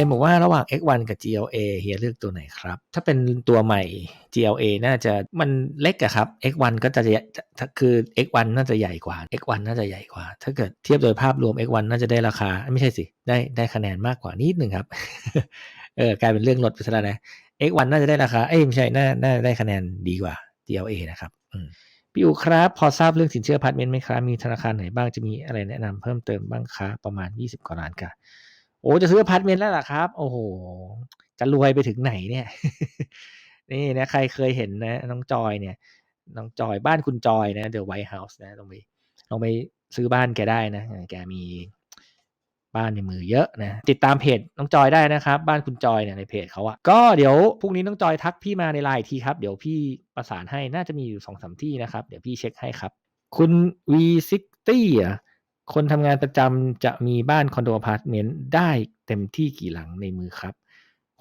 เอ็มบอกว่าระหว่าง X1 กับ GLA เฮียเลือกตัวไหนครับ ถ้าเป็นตัวใหม่ GLA น่าจะมันเล็กอะครับ X1 ก็จะจะคือ X1 น่าจะใหญ่กว่า X1 น่าจะใหญ่กว่า ถ้าเกิดเทียบโดยภาพรวม X1 น่าจะได้ราคา ไม่ใช่สิ ได้ได้คะแนนมากกว่านิดหนึ่งครับ เออกลายเป็นเรื่องลดไปซะแล้วนะ X1 น่าจะได้ราคา เอ้ยไม่ใช่ น่า น่าได้คะแนนดีกว่า GLA นะครับพี่อูครับ พอทราบเรื่องสินเชื่อพาร์ทเมนต์ไหมครับ มีธนาคารไหนบ้างจะมีอะไรแนะนำเพิ่มเติมบ้างคะประมาณ 20กว่าล้านค่ะ โอ้จะซื้อพาร์ทเมนต์แล้วล่ะครับ โอ้โห จะรวยไปถึงไหนเนี่ย นี่นะใครเคยเห็นนะน้องจอยเนี่ย น้องจอยบ้านคุณจอยนะเดอะไวท์เฮาส์นะลองไปลองไปซื้อบ้านแกได้นะ แกมีบ้านในมือเยอะนะ ติดตามเพจน้องจอยได้นะครับ บ้านคุณจอยเนี่ยในเพจเขาอะก็เดี๋ยวพรุ่งนี้น้องจอยทักพี่มาในไลน์ทีครับ เดี๋ยวพี่ประสานให้น่าจะมีอยู่สองสามที่นะครับ เดี๋ยวพี่เช็คให้ครับ คุณ V60 อะ คนทำงานประจำจะมีบ้านคอนโดอพาร์ตเมนต์ได้เต็มที่กี่หลังในมือครับ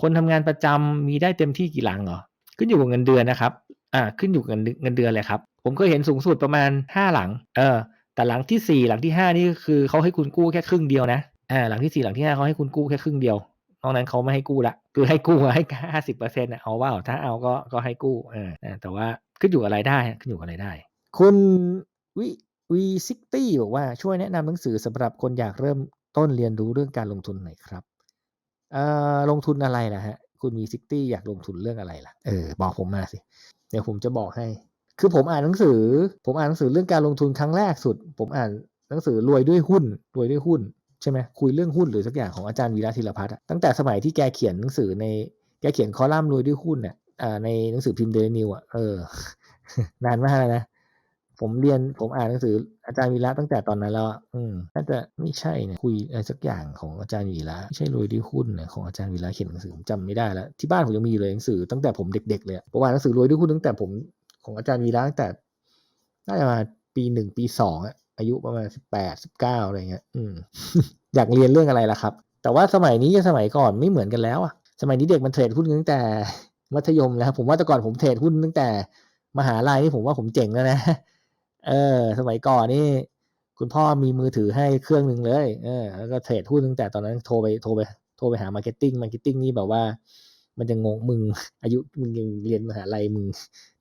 คนทำงานประจำมีได้เต็มที่กี่หลังเหรอขึ้นอยู่กับเงินเดือนนะครับอ่าขึ้นอยู่กับเงินเดือนเลยครับ ผมเคยเห็นสูงสุดประมาณห้าหลัง เออ แต่หลังที่สี่หลังที่ห้านี่คือเขาให้คุณกู้แค่ครึ่งเดียวนะอ่าหลังที่สี่หลังที่ห้าเขาให้คุณกู้แค่ครึ่งเดียวนอกนั้นเขาไม่ให้กู้ละคือให้กู้ให้ห้าสิบเปอร์เซ็นต์เอาว่าถ้าเอาก็ก็ให้กู้เออแต่ว่าขึ้นอยู่กับรได้ขึ้นอยู่กับรได้ คุณวิ V60 บอกว่าช่วยแนะนำหนังสือสำหรับคนอยากเริ่มต้นเรียนรู้เรื่องการลงทุนหน่อยครับเอ่อลงทุนอะไรล่ะฮะ คุณ V60 อยากลงทุนเรื่องอะไรล่ะ เออ บอกผมมาสิ เดี๋ยวผมจะบอกให้ คือผมอ่านหนังสือ ผมอ่านหนังสือเรื่องการลงทุนครั้งแรกสุด ผมอ่านหนังสือรวยด้วยหุ้น รวยด้วยหุ้น ใช่ไหมคุยเรื่องหุ้นหรือสักอย่างของอาจารย์วีระธีรพัฒน์ตั้งแต่สมัยที่แกเขียนหนังสือใน แกเขียนคอลัมน์รวยด้วยหุ้นเนี่ยในหนังสือพิมพ์เดลินิวอะ เออนานมากแล้วนะ ผมเรียนผมอ่านหนังสืออาจารย์วีระตั้งแต่ตอนนั้นแล้วอืมน่าจะไม่ใช่เนี่ยคุยอะไรสักอย่างของอาจารย์วีระไม่ใช่รวยด้วยหุ้นนะของอาจารย์วีระเขียนหนังสือผมจำไม่ได้แล้วที่บ้านผมยังมีเลยหนังสือตั้งแต่ผมเด็ก ๆ เลยผมอ่านหนังสือรวยด้วยหุ้นตั้งแต่ผมของอาจารย์วีระตั้งแต่น่าจะมาปีหนึ่งปีสองอะอายุประมาณสิบแปดสิบเก้าอะไรเงี้ยอืมอยากเรียนเรื่องอะไรล่ะครับ แต่ว่าสมัยนี้กับสมัยก่อนไม่เหมือนกันแล้วอะสมัยนี้เด็กมันเทรดหุ้นตั้งแต่มัธยมแล้ว ผมว่าแต่ก่อนผมเทรดหุ้นตั้งแต่มหาลัยนี่ผมว่าผมเจ๋งแล้วนะ เออ สมัยก่อนนี่คุณพ่อมีมือถือให้เครื่องหนึ่งเลย เออ แล้วก็เทรดหุ้นตั้งแต่ตอนนั้นโทรไปโทรไปโทรไปหามาร์เก็ตติ้งมาร์เก็ตติ้งนี่แบบว่า มันจะงงมึง อายุมึงยังเรียนมหาลัยมึง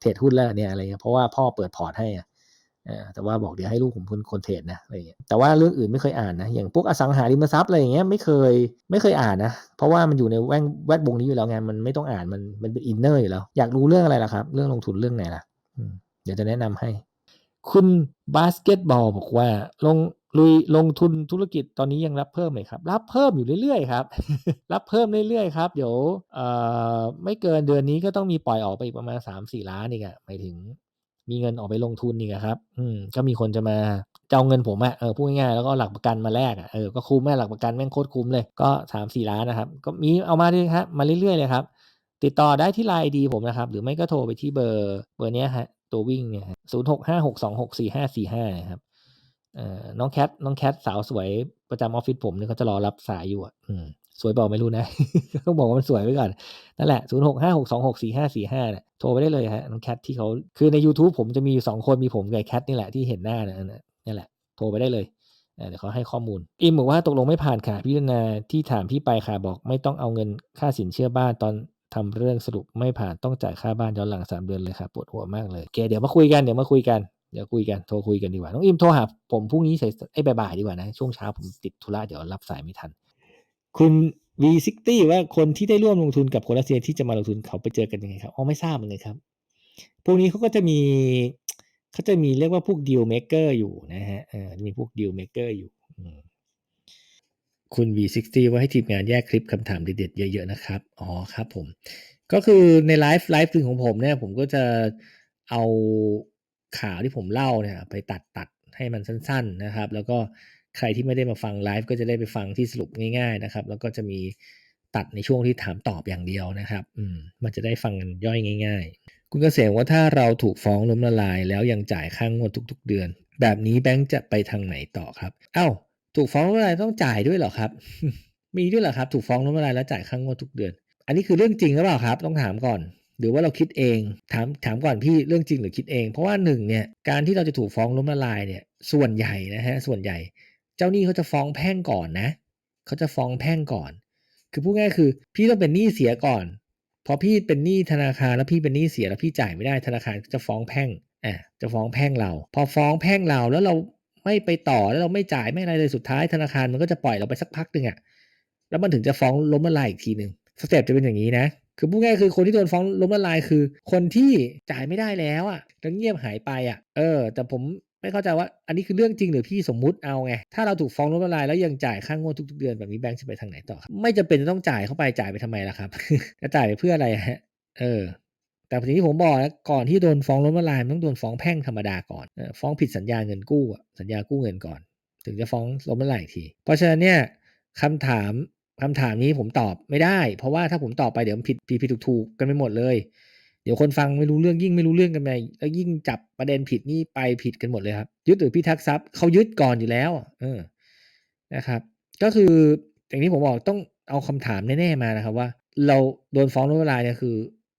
เทรดหุ้นแล้วเนี่ยอะไรเงี้ยเพราะว่าพ่อเปิดพอร์ตให้อะแต่ว่าบอกเดี๋ยวให้ลูกผมเป็นคนเทรดนะอะไรเงี้ยแต่ว่าเรื่องอื่นไม่เคยอ่านนะอย่างพวกอสังหาริมทรัพย์อะไรอย่างเงี้ยไม่เคยไม่เคยอ่านนะเพราะว่ามันอยู่ในแวดแวดวงนี้อยู่แล้วไงมันไม่ต้องอ่านมันมันเป็นอินเนอร์อยู่แล้ว อยากรู้เรื่องอะไรล่ะครับ เรื่องลงทุนเรื่องไหนล่ะเดี๋ยวจะแนะนำให้ คุณบาสเกตบอลบอกว่า ลงลุยลงทุนธุรกิจตอนนี้ยังรับเพิ่มไหมครับ รับเพิ่มอยู่เรื่อยๆครับ รับเพิ่มเรื่อยๆครับ เดี๋ยวเอ่อไม่เกินเดือนนี้ก็ต้องมีปล่อยออกไปอีกประมาณสามสี่ล้านอีกอะหมายถึงมีเงินออกไปลงทุนอีกครับ อืม ก็มีคนจะมาจะเอาเงินผมอะเออพูดง่ายๆ แล้วก็หลักประกันมาแลกอะเออ ก็คุ้มแม่หลักประกันแม่งโคตรคุ้มเลย ก็สามสี่ล้านนะครับ ก็มีเอามาด้วยครับ มาเรื่อยๆเลยครับ ติดต่อได้ที่ไลน์ดีผมนะครับ หรือไม่ก็โทรไปที่เบอร์เบอร์นี้ฮะ ตัววิ่งเนี่ยศูนย์หกห้าหกสองหกสี่ห้าสี่ห้าครับเอ่อน้องแคทน้องแคทสาวสวยประจำออฟฟิศผมเนี่ยเขาจะรอรับสายอยู่อะอืมสวยบอกไม่รู้นะ ต้องบอกว่ามันสวยไว้ก่อน นั่นแหละศูนย์หกห้าหกสองหกสี่ห้าสี่ห้าเนี่ยโทรไปได้เลยฮะน้องแคทที่เขาคือใน YouTube ผมจะมีอยู่สองคนมีผมกับแคทนี่แหละที่เห็นหน้าเนี่ยนี่แหละ โทรไปได้เลยเดี๋ยวเขาให้ข้อมูล อิมบอกว่าตกลงไม่ผ่านค่ะพิจารณาที่ถามพี่ไปค่ะบอกไม่ต้องเอาเงินค่าสินเชื่อบ้านตอน ทำเรื่องสรุปไม่ผ่านต้องจ่ายค่าบ้านย้อนหลังสามเดือนเลยค่ะปวดหัวมากเลยแกเดี๋ยวมาคุยกันเดี๋ยวมาคุยกันเดี๋ยวคุยกันโทรคุยกันดีกว่าน้องอิมโทรหาผมพรุ่งนี้ใส่ไอ้บ่ายๆดีกว่านะช่วงเช้าผมติดธุระเดี๋ยวรับสายไม่ทัน คุณ V60 ว่าคนที่ได้ร่วมลงทุนกับคนรัสเซียที่จะมาลงทุนเขาไปเจอกันยังไงครับอ๋อไม่ทราบเหมือนกันครับ พวกนี้เขาก็จะมีเขาจะมีเรียกว่าพวกดีลเมเกอร์อยู่นะฮะเออมีพวกดีลเมเกอร์อยู่ คุณ V60 ว่าให้ทีมงานแยกคลิปคำถามเด็ดๆ เยอะๆนะครับ อ๋อครับผม ก็คือในไลฟ์ไลฟ์ถึงของผมเนี่ย ผมก็จะเอาข่าวที่ผมเล่าเนี่ย ไปตัดตัดให้มันสั้น ๆนะครับ แล้วก็ใครที่ไม่ได้มาฟังไลฟ์ก็จะได้ไปฟังที่สรุปง่าย ๆนะครับ แล้วก็จะมีตัดในช่วงที่ถามตอบอย่างเดียวนะครับ อืม มันจะได้ฟังกันย่อยง่าย ๆ คุณเกษมว่าถ้าเราถูกฟ้องล้มละลาย แล้วยังจ่ายค่างงวดทุก ๆ เดือน แบบนี้แบงค์จะไปทางไหนต่อครับ เอ้า ถูกฟ้องล้มละลายต้องจ่ายด้วยเหรอครับ มีด้วยเหรอครับ ถูกฟ้องล้มละลายแล้วจ่ายค่างงวดทุกเดือน อันนี้คือเรื่องจริงหรือเปล่าครับ ต้องถามก่อน หรือว่าเราคิดเอง ถามถามก่อนพี่เรื่องจริงหรือคิดเอง เพราะว่าหนึ่งเนี่ยการที่เราจะถูกฟ้องล้มละลายเนี่ย ส่วนใหญ่นะฮะส่วนใหญ่ เจ้าหนี้เขาจะฟ้องแพ่งก่อนนะเขาจะฟ้องแพ่งก่อน คือพูดง่ายคือ พี่ต้องเป็นหนี้เสียก่อนพอพี่เป็นหนี้ธนาคารแล้วพี่เป็นหนี้เสียแล้วพี่จ่ายไม่ได้ธนาคารจะฟ้องแพ่งอะจะฟ้องแพ่งเรา พอฟ้องแพ่งเราแล้วเรา ไม่ไปต่อแล้วเราไม่จ่ายไม่อะไรเลยสุดท้ายธนาคารมันก็จะปล่อยเราไปสักพักหนึ่งอะแล้วมันถึงจะฟ้องล้มละลายอีกทีหนึ่งสเต็ปจะเป็นอย่างนี้นะ คือพูดง่ายคือคนที่โดนฟ้องล้มละลายคือ คนที่จ่ายไม่ได้แล้วอะแล้วเงียบหายไปอะเออ แต่ผมไม่เข้าใจว่าอันนี้คือเรื่องจริงหรือพี่สมมุติเอาไง ถ้าเราถูกฟ้องล้มละลายแล้วยังจ่ายค่างวดทุกๆเดือนแบบนี้แบงค์จะไปทางไหนต่อครับไม่จำเป็นต้องจ่ายเข้าไปจ่ายไปทำไมล่ะครับจะจ่ายไปเพื่ออะไรฮะ เออ แต่ทีนี้ผมบอกแล้วก่อนที่โดนฟ้องล้มละลายมันต้องโดนฟ้องแพ่งธรรมดาก่อนฟ้องผิดสัญญาเงินกู้อะสัญญากู้เงินก่อน ถึงจะฟ้องล้มละลายที เพราะฉะนั้นเนี่ยคำถามคำถามนี้ผมตอบไม่ได้ เพราะว่าถ้าผมตอบไปเดี๋ยวมันผิดผิดผิดถูกถูกกันไปหมดเลย เดี๋ยวคนฟังไม่รู้เรื่องยิ่งไม่รู้เรื่องกันไปแล้วยิ่งจับประเด็นผิดนี่ไปผิดกันหมดเลยครับ ยึดหรือพิทักษ์ทรัพย์เขายึดก่อนอยู่แล้วเออนะครับ ก็คืออย่างที่ผมบอกต้องเอาคำถามแน่ๆมานะครับว่า เราโดนฟ้องล้มละลายเนี่ยคือ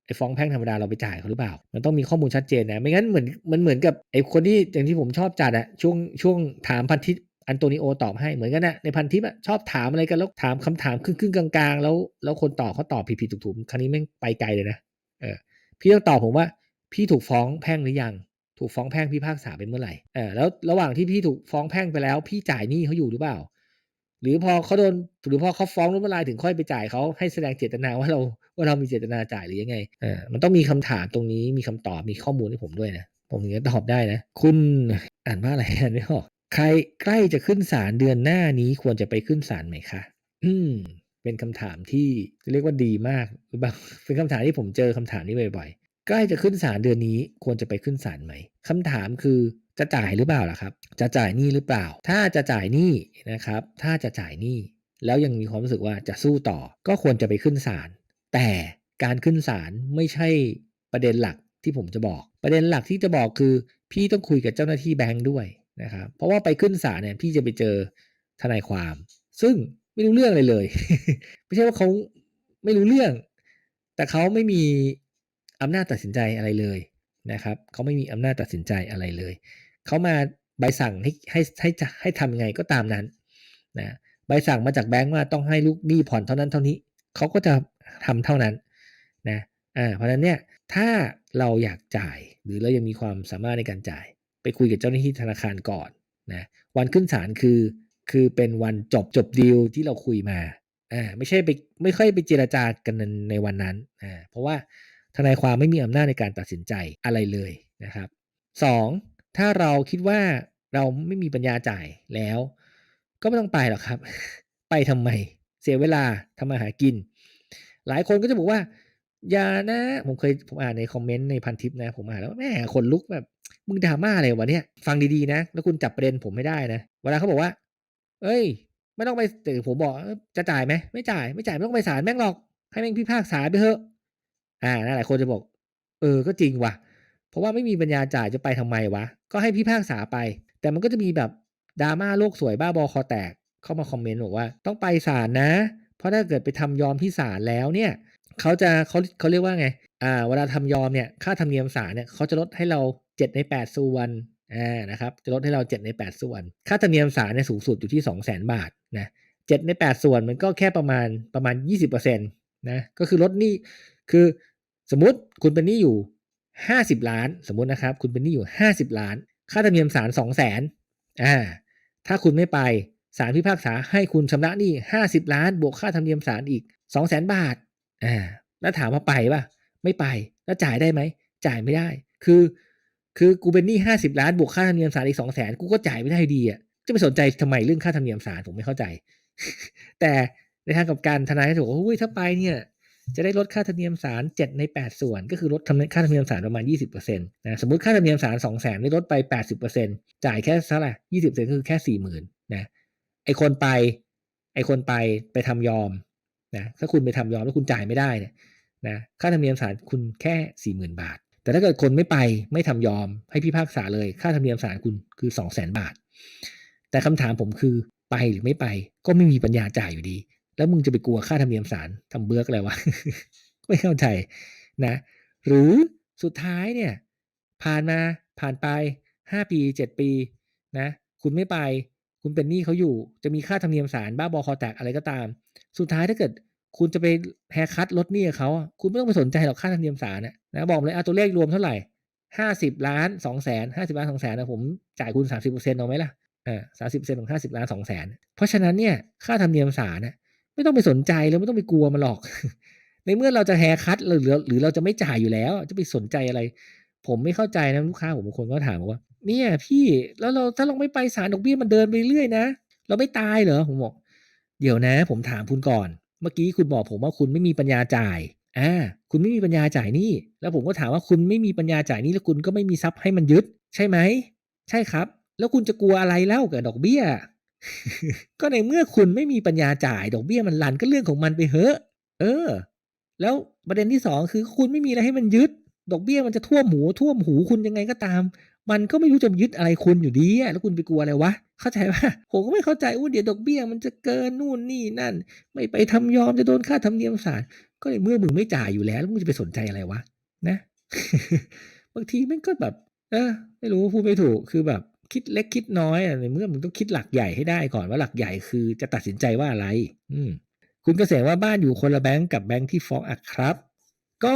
ไอ้ฟ้องแพ่งธรรมดาเราไปจ่ายเขาหรือเปล่า มันต้องมีข้อมูลชัดเจนนะ ไม่งั้นเหมือนมันเหมือนกับไอ้คนที่อย่างที่ผมชอบจัดอะช่วงช่วงถามพันทิอันโตนิโอตอบให้เหมือนกันนะในพันทิปอะชอบถามอะไรกันแล้วถามคำถามครึ่งๆกลางๆ แล้วแล้วคนตอบเขาตอบผิดๆถูกๆครั้งนี้แม่งไปไกลเลยนะเออพี่ต้องตอบผมว่าพี่ถูกฟ้องแพ่งหรือยัง ถูกฟ้องแพ่งพิพากษาเป็นเมื่อไหร่เออแล้วระหว่างที่พี่ถูกฟ้องแพ่งไปแล้ว พี่จ่ายหนี้เขาอยู่หรือเปล่า หรือพอเขาโดนหรือพอเขาฟ้องล้มละลายถึงค่อยไปจ่ายเขาให้แสดงเจตนาว่าเรา ว่าเรามีเจตนาจ่ายหรือยังไงเออมันต้องมีคำถามตรงนี้มีคำตอบมีข้อมูลให้ผมด้วยนะผมถึงจะตอบได้นะ คุณอ่านว่าอะไรอ่านไม่ออกใครใกล้จะขึ้นศาลเดือนหน้านี้ควรจะไปขึ้นศาลไหมคะอืมเป็นคำถามที่เรียกว่าดีมากหรือเปล่าเป็นคำถามที่ผมเจอคำถามนี้บ่อยๆ ใกล้จะขึ้นศาลเดือนนี้ควรจะไปขึ้นศาลไหมคำถามคือจะจ่ายหรือเปล่าล่ะครับ จะจ่ายหนี้หรือเปล่า ถ้าจะจ่ายหนี้นะครับ ถ้าจะจ่ายหนี้แล้วยังมีความรู้สึกว่าจะสู้ต่อ ก็ควรจะไปขึ้นศาล แต่การขึ้นศาลไม่ใช่ประเด็นหลักที่ผมจะบอก ประเด็นหลักที่จะบอกคือ พี่ต้องคุยกับเจ้าหน้าที่แบงค์ด้วยนะครับเพราะว่าไปขึ้นศาลเนี่ยพี่จะไปเจอทนายความ ซึ่งไม่รู้เรื่องอะไรเลย ไม่ใช่ว่าเขาไม่รู้เรื่อง แต่เขาไม่มีอำนาจตัดสินใจอะไรเลยนะครับเขาไม่มีอำนาจตัดสินใจอะไรเลยเขามาใบสั่งให้ให้ให้ให้ทำยังไงก็ตามนั้นนะใบสั่งมาจากแบงก์ว่าต้องให้ลูกหนี้ผ่อนเท่านั้นเท่านี้เขาก็จะ ทำเท่านั้นนะอ่าเพราะฉะนั้นเนี่ยถ้าเราอยากจ่ายหรือเรายังมีความสามารถในการจ่าย ไปคุยกับเจ้าหน้าที่ธนาคารก่อนนะวันขึ้นศาลคือคือเป็นวันจบจบดีลที่เราคุยมาอ่าไม่ใช่ไปไม่ค่อยไปเจราจากันในวันนั้นอ่าเพราะว่าทนายความไม่มีอำนาจในการตัดสินใจอะไรเลยนะครับสองถ้าเราคิดว่าเราไม่มีปัญญาจ่ายแล้ว ก็ไม่ต้องไปหรอกครับ ไปทำไม เสียเวลาทำมาหากิน หลายคนก็จะบอกว่าอย่านะ ผมเคยผมอ่านในคอมเมนต์ในพันทิปนะ ผมอ่านแล้วแม่คนลุกแบบ มึงดราม่าอะไรวะเนี่ย ฟังดีๆนะ แล้วคุณจับประเด็นผมไม่ได้นะ เวลาเขาบอกว่า เอ้ย ไม่ต้องไปแต่ผมบอกจะจ่ายไหมไม่จ่ายไม่จ่ายไม่ต้องไปศาลแม่งหรอก ให้แม่งพิพากษาไปเถอะ อ่าหลายคนจะบอก เออก็จริงว่ะ เพราะว่าไม่มีปัญญาจ่ายจะไปทำไมวะ ก็ให้พิพากษาไป แต่มันก็จะมีแบบดราม่าโลกสวยบ้าบอคอแตกเข้ามาคอมเมนต์บอกว่า ต้องไปศาลนะ เพราะถ้าเกิดไปทำยอมที่ศาลแล้วเนี่ยเขาจะเขาเขาเรียกว่าไงอ่าเวลาทำยอมเนี่ยค่าธรรมเนียมศาลเนี่ยเขาจะลดให้เรา7ใน8 ส่วนอ่านะครับจะลดให้เรา 7 ใน 8 ส่วน ค่าธรรมเนียมศาลเนี่ยสูงสุดอยู่ที่ 2 0 0 0 0 0 บาทนะ7ใน 8 ส่วนมันก็แค่ประมาณประมาณ 20%นะก็คือลดหนี้คือสมมติคุณเป็นหนี้อยู่ 50 ล้าน สมมตินะครับ คุณเป็นหนี้อยู่ 50 ล้าน ค่าธรรมเนียมศาล2 0 0 0 0 0อ่าถ้าคุณไม่ไป ศาลพิพากษาให้คุณชำระหนี้50ล้านบวกค่าธรรมเนียมศาลอีก2 0 0 0 0 0บาทอ่าแล้วถามว่าไปป่ะไม่ไป แล้วจ่ายได้ไหม จ่ายไม่ได้ คือ คือกูเป็นหนี้50ล้านบวกค่าธรรมเนียมศาลอีก2 0 0 0 0 0กูก็จ่ายไม่ได้ดีอะจะไปสนใจทำไมเรื่องค่าธรรมเนียมศาลผมไม่เข้าใจ แต่ในทางกับการทนายจะบอกว่าถ้าไปเนี่ย จะได้ลดค่าธรรมเนียมศาล7ใน8ส่วน ก็คือลดค่าธรรมเนียมศาลประมาณ20%นะสมมติค่าธรรมเนียมศาล2 0 0 0 0 0ได้ลดไป80%จ่ายแค่เท่าไหร่20%คือแค่40,000นะ อคนไป ไอคนไปไปทำยอมนะถ้าคุณไปทำยอมแล้วคุณจ่ายไม่ได้เนี่ยนะค่าธรรมเนียมศาลคุณแค่40,000บาท แต่ถ้าเกิดคนไม่ไปไม่ทำยอม ให้พิพากษาเลย ค่าธรรมเนียมศาลคุณคือ200,000บาท แต่คำถามผมคือไปหรือไม่ไป ก็ไม่มีปัญญาจ่ายอยู่ดี แล้วมึงจะไปกลัวค่าธรรมเนียมศาลทำเบือกอะไรวะไม่เข้าใจนะหรือสุดท้ายเนี่ยผ่านมาผ่านไป5ปี7ปีนะคุณไม่ไป คุณเป็นหนี้เขาอยู่ จะมีค่าธรรมเนียมศาลบ้าบอคอแตกอะไรก็ตาม สุดท้ายถ้าเกิด คุณจะไปแฮคัตลดหนี้เขาคุณไม่ต้องไปสนใจหรอกค่าธรรมเนียมศาลนะนะบอกเลยเอาตัวเลขรวมเท่าไหร่ห้าสิบล้านสองแสนห้าสิบล้านสองแสนนะผมจ่ายคุณสามสิบเปอร์เซ็นต์เอาไหมล่ะอ่าสามสิบเปอร์เซ็นต์ของห้าสิบล้านสองแสนเพราะฉะนั้นเนี่ยค่าธรรมเนียมศาลน่ะไม่ต้องไปสนใจแล้วไม่ต้องไปกลัวมันหรอก ในเมื่อเราจะแฮคัตหรือหรือเราจะไม่จ่ายอยู่แล้ว จะไปสนใจอะไร ผมไม่เข้าใจนะลูกค้าผมบางคนก็ถามว่า เนี่ยพี่แล้วเราถ้าเราไม่ไปศาลดอกเบี้ยมันเดินไปเรื่อยนะ เราไม่ตายเหรอผมบอกเดี๋ยวนะ ผมถามคุณก่อน เมื่อกี้คุณบอกผมว่าคุณไม่มีปัญญาจ่ายอ่าคุณไม่มีปัญญาจ่ายนี่แล้วผมก็ถามว่าคุณไม่มีปัญญาจ่ายนี่แล้วคุณก็ไม่มีทรัพย์ให้มันยึด ใช่ไหมใช่ครับ แล้วคุณจะกลัวอะไรเล่ากับดอกเบี้ย ก็ในเมื่อคุณไม่มีปัญญาจ่าย ดอกเบี้ยมันลันก็เรื่องของมันไปเหอะเออ แล้วประเด็นที่สองคือคุณไม่มีอะไรให้มันยึด ดอกเบี้ยมันจะท่วมหูท่วมหูคุณยังไงก็ตาม มันก็ไม่รู้จะยึดอะไรคุณอยู่ดีอะแล้วคุณไปกลัวอะไรวะ เข้าใจปะผมก็ไม่เข้าใจอู้เดี๋ยวดอกเบี้ย มันจะเกินนู่นนี่นั่น ไม่ไปทำยอมจะโดนค่าธรรมเนียมศาลก็ในเมื่อมึงไม่จ่ายอยู่แล้วแล้วมึงจะไปสนใจอะไรวะนะ บางทีมันก็แบบ เออ ไม่รู้พูดไม่ถูกคือแบบคิดเล็กคิดน้อยอะในเมื่อมึงต้องคิดหลักใหญ่ให้ได้ก่อนว่าหลักใหญ่คือจะตัดสินใจว่าอะไร อืมคุณเกษมว่าบ้านอยู่คนละแบงก์กับแบงก์ที่ฟ้องอักครับ ก็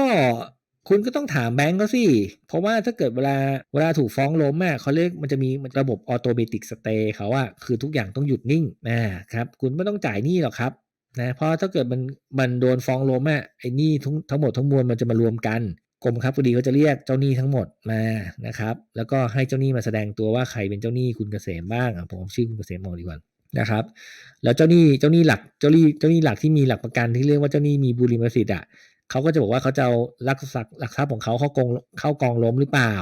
คุณก็ต้องถามแบงก์เขาสิ เพราะว่าถ้าเกิดเวลาเวลาถูกฟ้องล้มอะเขาเรียกมันจะมีระบบออโตเมติกสเตย์เขาอะคือทุกอย่างต้องหยุดนิ่งนะครับ คุณไม่ต้องจ่ายหนี้หรอกครับนะเพราะถ้าเกิดมันมันโดนฟ้องล้มอะไอ้หนี้ทั้งทั้งหมดทั้งมวลมันจะมารวมกันกรมครับพอดีเขาจะเรียกเจ้าหนี้ทั้งหมดมานะครับ แล้วก็ให้เจ้าหนี้มาแสดงตัวว่าใครเป็นเจ้าหนี้คุณเกษมบ้างอะผมเอชื่อคุณเกษมบอกดีกว่านะครับ แล้วเจ้าหนี้เจ้าหนี้หลักเจ้าหนี้เจ้าหนี้หลักที่มีหลักประกันที่เรียกว่าเจ้าหนี้มีบุริมสิทธิ์อะ เขาก็จะบอกว่าเขาจะเอาหลักทรัพย์หลักทรัพย์ของเขาเข้ากองเข้ากองล้มหรือเปล่า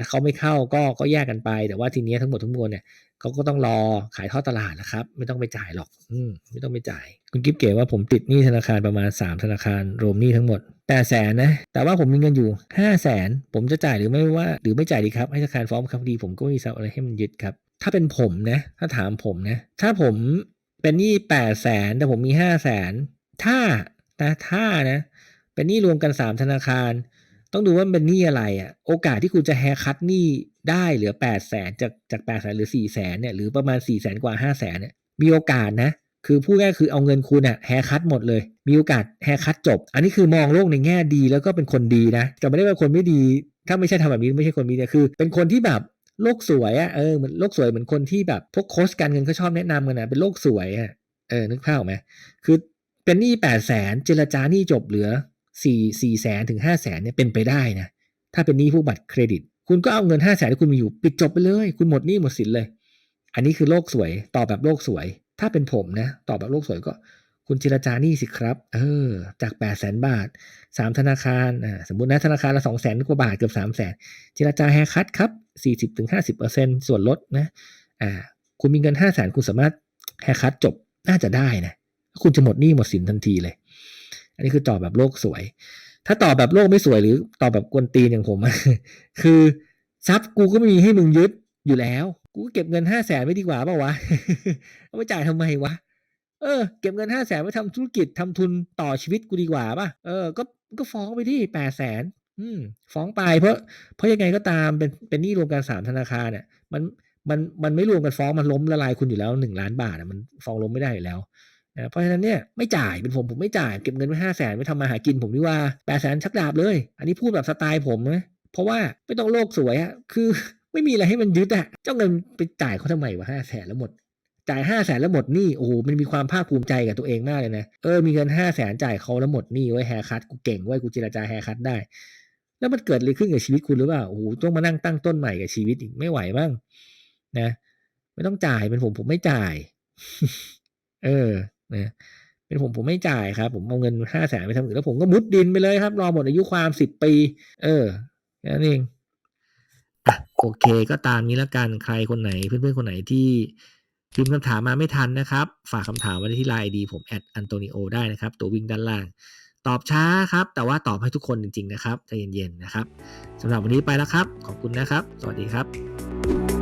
ถ้าเขาไม่เข้าก็ก็แยกกันไป แต่ว่าทีนี้ทั้งหมดทั้งมวลเนี่ยเขาก็ต้องรอขายทอดตลาดนะครับ ไม่ต้องไปจ่ายหรอก อืมไม่ต้องไปจ่าย คุณกิฟเก๋ว่าผมติดหนี้ธนาคารประมาณ 3 ธนาคารรวมหนี้ทั้งหมดแปดแสนนะ แต่ว่าผมมีเงินอยู่5 0 0แสนผมจะจ่ายหรือไม่ว่า หรือไม่จ่ายดีครับให้ธนาคารฟ้องคดี ผมก็ไม่มีทรัพย์อะไรให้มันยึดครับ ถ้าเป็นผมนะ ถ้าถามผมนะ ถ้าผมเป็นหนี้แปดแสนแต่ผมมีห้าแสนถ้า นะถ้านะเป็นหนี้รวมกัน 3 ธนาคาร ต้องดูว่าเป็นหนี้อะไรอะ่ะโอกาสที่คุณจะแฮคัตหนี้ได้เหลือ 8 0 0แสนจากจาก8 0 0แสนหรือ4 0 0แสนเนี่ยหรือประมาณ 4 0 0แสนกว่า 5 0 0แสนเนี่ยมีโอกาสนะ คือพูดง่ายคือเอาเงินคุณอะแฮคัตหมดเลย มีโอกาสแฮคัตจบ อันนี้คือมองโลกในแง่ดีแล้วก็เป็นคนดีนะแต่ไม่ได้เป็นคนไม่ดี ถ้าไม่ใช่ทำแบบนี้ไม่ใช่คนไม่ดีคือ เป็นคนที่แบบโลกสวยอะเออเหมือนโลกสวยเหมือนคนที่แบบพวกโค้ชการเงินเขาชอบแนะนำกันนะเป็นโลกสวยอะเออนึกภาพออกไหมคือ เป็นหนี้8 0 0แสนเจรจาหนี้จบเหลือสี่สี่แสนถึงห้าแสนเนี่ยเป็นไปได้นะถ้าเป็นหนี้ผู้บัตรเครดิต คุณก็เอาเงินห้าแสนที่คุณมีอยู่ ปิดจบไปเลย คุณหมดหนี้หมดสินเลย อันนี้คือโลกสวยตอบแบบโลกสวย ถ้าเป็นผมนะตอบแบบโลกสวยก็ คุณเจรจาหนี้สิครับ เออ จาก8ปดแสนบาทสามธนาคารอ่าสมมตินะธนาคารละสองแสนกว่าบาทเกือบสามแสนเจรจาแฮคัตครับสี่สิบถึงห้าสิบเปอร์เซ็นส่วนลดนะอ่าคุณมีเงินห้าแสนคุณสามารถแฮคัตจบน่าจะได้นะ คุณจะหมดหนี้หมดสินทันทีเลย อันนี้คือตอบแบบโลกสวย ถ้าตอบแบบโลกไม่สวยหรือตอบแบบกวนตีนอย่างผมคือทรัพย์กูก็ไม่มีให้มึงยึดอยู่แล้ว กูเก็บเงินห้าแสนไม่ดีกว่าเปล่าวะเอาไปจ่ายทำไมวะเออเก็บเงินห้าแสนไว้ทำธุรกิจทำทุนต่อชีวิตกูดีกว่าป่ะเออก็ก็ฟ้องไปที่แปดแสนอืม ฟ้องไปเพราะเพราะยังไงก็ตามเป็นเป็นหนี้รวมกันสามธนาคารเนี่ยมันมันมันไม่รวมกันฟ้องมันล้มละลายคุณอยู่แล้วหนึ่งล้านบาทอะมันฟ้องล้มไม่ได้อยู่แล้ว เพราะฉะนั้นเนี่ยไม่จ่ายเป็นผมผมไม่จ่ายเก็บเงินไว้ห้าแสนไว้ทำมาหากินผมดีว่าแปดแสนชักดาบเลย อันนี้พูดแบบสไตล์ผมนะเพราะว่าไม่ต้องโลกสวยอะคือไม่มีอะไรให้มันยึดอะเจ้าเงินไปจ่ายเขาทำไมวะห้าแสนแล้วหมดจ่ายห้าแสนแล้วหมดหนี้โอ้โหมันมีความภาคภูมิใจกับตัวเองมากเลยนะเออมีเงินห้าแสนจ่ายเขาแล้วหมดหนี้ไว้แฮร์คัตกูเก่งไว้กูเจรจาแฮร์คัตได้ แล้วมันเกิดอะไรขึ้นกับชีวิตคุณหรือเปล่าโอ้โหต้องมานั่งตั้งต้นใหม่กับชีวิตอีกไม่ไหวบ้างนะ ไม่ต้องจ่ายเป็นผมผมไม่จ่าย เออ นะเป็นผมผมไม่จ่ายครับ ผมเอาเงินห้าแสนไปทำอื่นแล้วผมก็มุดดินไปเลยครับ รอหมดอายุความสิบปี เออแค่นั้นเองอะโอเคก็ตามนี้แล้วกันใครคนไหนเพื่อนๆคนไหนที่พิมพ์คำถามมาไม่ทันนะครับ ฝากคำถามไว้ที่ไลน์ดีผมแอดอันโตนิโอได้นะครับ ตัววิ่งด้านล่าง ตอบช้าครับ แต่ว่าตอบให้ทุกคนจริง ๆ นะครับใจเย็นๆนะครับสำหรับวันนี้ไปแล้วครับ ขอบคุณนะครับ สวัสดีครับ